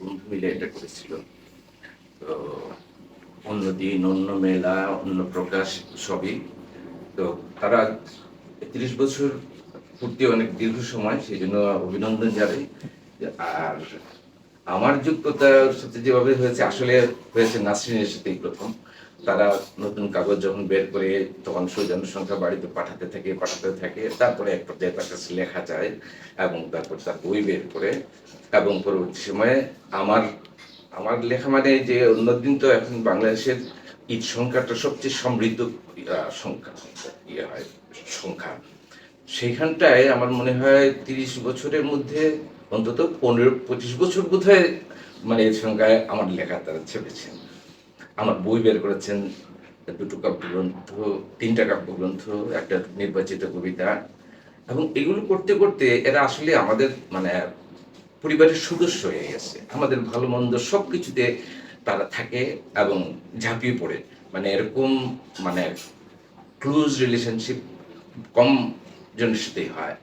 বন্ধু এটা করেছিল। তো অন্য দিন অন্য মেলা অন্য প্রকাশ সবই। তো তারা তিরিশ বছর পূর্তি অনেক দীর্ঘ সময়, সেই জন্য অভিনন্দন জানাই। আর আমার যোগ্যতার সাথে যেভাবে হয়েছে, আসলে হয়েছে নাসরিনের সাথেই প্রথম। তারা নতুন কাগজ যখন বের করে তখন সৌজন্য সংখ্যা বাড়িতে পাঠাতে থাকে পাঠাতে থাকে। তারপরে এক পর্যায়ে তার কাছে লেখা যায় এবং তারপর তার বই বের করে। এবং পরবর্তী সময়ে আমার আমার লেখা মানে যে অন্যদিন তো এখন বাংলাদেশের ঈদ সংখ্যাটা সবচেয়ে সমৃদ্ধ সংখ্যা ইয়ে হয়, সংখ্যা। সেইখানটায় আমার মনে হয় তিরিশ বছরের মধ্যে, অন্তত পনেরো, পঁচিশ বছর বোধ হয় মানে এর সংখ্যায় আমার লেখা তারা ছেপেছেন। আমার বই বের করেছেন দুটো কাব্যগ্রন্থ তিনটা কাব্যগ্রন্থ একটা নির্বাচিত কবিতা। এবং এগুলো করতে করতে এরা আসলে আমাদের মানে পরিবারের সদস্য হয়ে গেছে। আমাদের ভালো মন্দ সব কিছুতে তারা থাকে এবং ঝাঁপিয়ে পড়ে। মানে এরকম মানে ক্লোজ রিলেশনশিপ কম জনের সাথেই হয়।